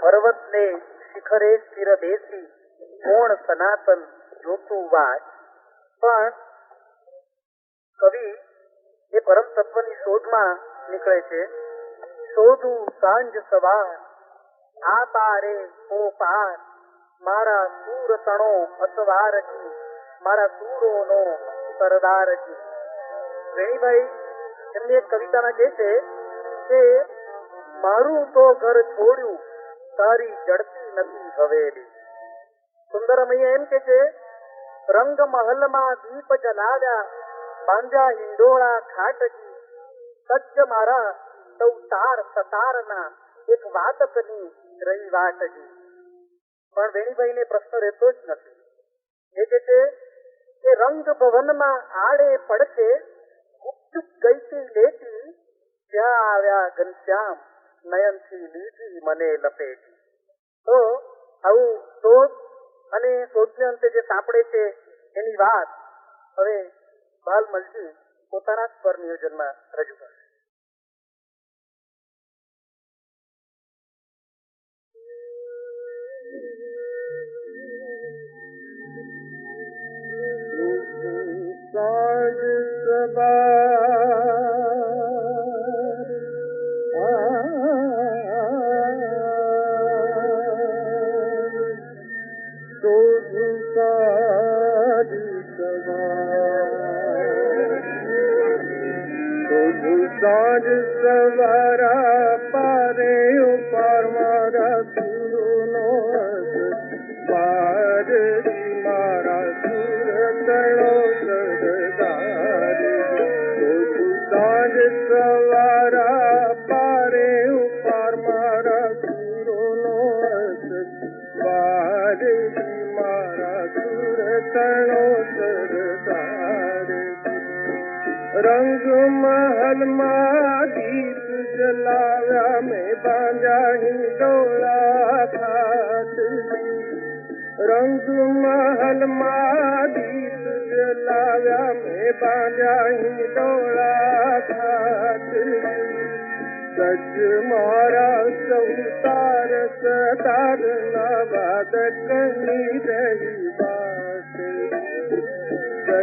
પર્વતને શિખરે સ્થિર બેસી કોણ સનાતન જોતું વાત પણ કવિ એ પરમ તત્વની શોધમાં નીકળે છે, શોધું સાંજ સવાર આ પારે ઓ પાર મારા સૂર તણો અસવારજી, મારા સૂરોનો સરદારજી. વેણીભાઈ એમની એક કવિતામાં કહે છે કે, મારું તો ઘર છોડ્યું તારી જડતી નથી હવેલી. સુંદર એમ કે છે, રંગ મહલમાં દીપ જલાવ્યા બાંધ્યા હિંડોળા ખાટજી સજ્જ મારા સૌ તાર સતારના, એક વાતકની રહી વાટજી પણ વેણીભાઈને પ્રશ્ન રહેતો જ નથી. એ કે છે કે રંગ ભવનમાં આડે પડશે ગુપચુપ ગઈતી લેતી ત્યાં આવ્યા ઘનશ્યામ. નયનથી લીધી મને લપેટી તો આવું શોધ અને શોધને અંતે જે સાંપડે છે એની વાત હવે બાલમલજી પોતાના સ્વર નિયોજનમાં રજૂ કરશે સાંજ साज सवारा पारे पर मारा सुनो पार मारा सुर तड़ो सरदार साज सवारा रंग महल दीप जलाया में पोड़ी रंग महान मा गीत जलाव में पोड़ भाती सच मारा नवी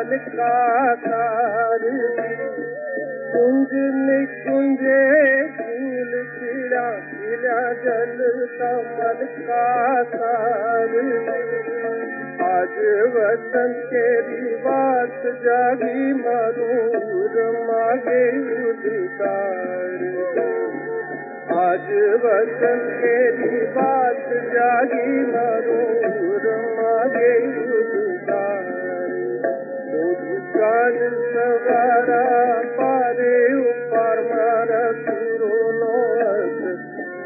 मन का तार कुंजल कुंजे फूल खिला खिला जल का मन का तार आज वतन के बात जागी मरूर मागे उदार आज वतन के बात जागी मरूर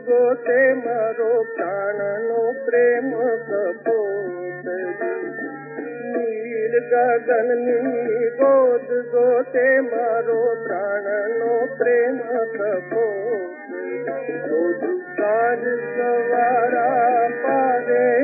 ગોતે મારો પ્રાણનો પ્રેમ કપોત નીલ ગગનની ગોદ ગોતે મારો પ્રાણનો પ્રેમ કપોત સવાર સવારા પારે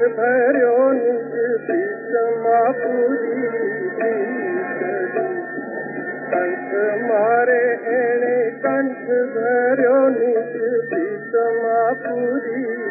ڀر پس ماريڻي پنٿ ڀريو چ به ماپوري